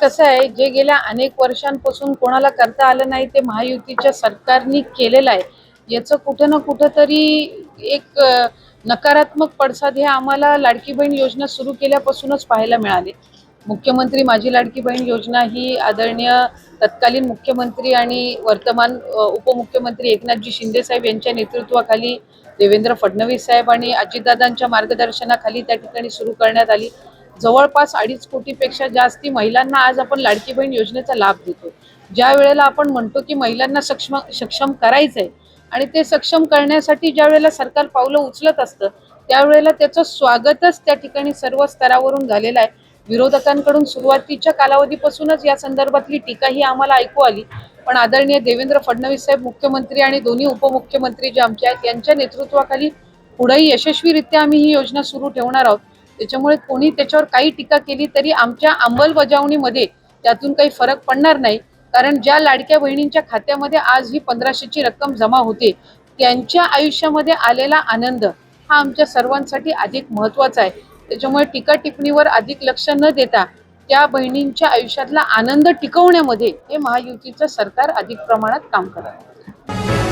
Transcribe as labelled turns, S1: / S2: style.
S1: कसं आहे जे गेल्या अनेक वर्षांपासून कोणाला करता आलं नाही ते महायुतीच्या सरकारने केलेलं आहे. याचं कुठं ना कुठं तरी एक नकारात्मक पडसाद हे आम्हाला लाडकी बहीण योजना सुरू केल्यापासूनच पाहायला मिळाले. मुख्यमंत्री माझी लाडकी बहीण योजना ही आदरणीय तत्कालीन मुख्यमंत्री आणि वर्तमान उपमुख्यमंत्री एकनाथजी शिंदेसाहेब यांच्या नेतृत्वाखाली देवेंद्र फडणवीस साहेब आणि अजितदादांच्या मार्गदर्शनाखाली त्या ठिकाणी सुरू करण्यात आली. जवळपास अडीच कोटीपेक्षा जास्ती महिलांना आज आपण लाडकी बहीण योजनेचा लाभ देतो ज्या वेळेला आपण म्हणतो की महिलांना सक्षम सक्षम करायचंय आणि ते सक्षम करण्यासाठी ज्या वेळेला सरकार पावलं उचलत असतं त्यावेळेला त्याचं स्वागतच त्या ठिकाणी सर्व स्तरावरून झालेलं आहे. विरोधकांकडून सुरुवातीच्या कालावधीपासूनच या संदर्भातली टीका ही आम्हाला ऐकू आली. पण आदरणीय देवेंद्र फडणवीस साहेब मुख्यमंत्री आणि दोन्ही उपमुख्यमंत्री जे आमचे आहेत यांच्या नेतृत्वाखाली पुढेही यशस्वीरित्या आम्ही ही योजना सुरू ठेवणार आहोत. त्याच्यामुळे कोणी त्याच्यावर काही टीका केली तरी आमच्या अंमलबजावणीमध्ये त्यातून काही फरक पडणार नाही. कारण ज्या लाडक्या बहिणींच्या खात्यामध्ये आज ही पंधराशेची रक्कम जमा होते त्यांच्या आयुष्यामध्ये आलेला आनंद हा आमच्या सर्वांसाठी अधिक महत्त्वाचा आहे. त्याच्यामुळे टीका टिप्पणीवर अधिक लक्ष न देता त्या बहिणींच्या आयुष्यातला आनंद टिकवण्यामध्ये हे महायुतीचं सरकार अधिक प्रमाणात काम करत आहे.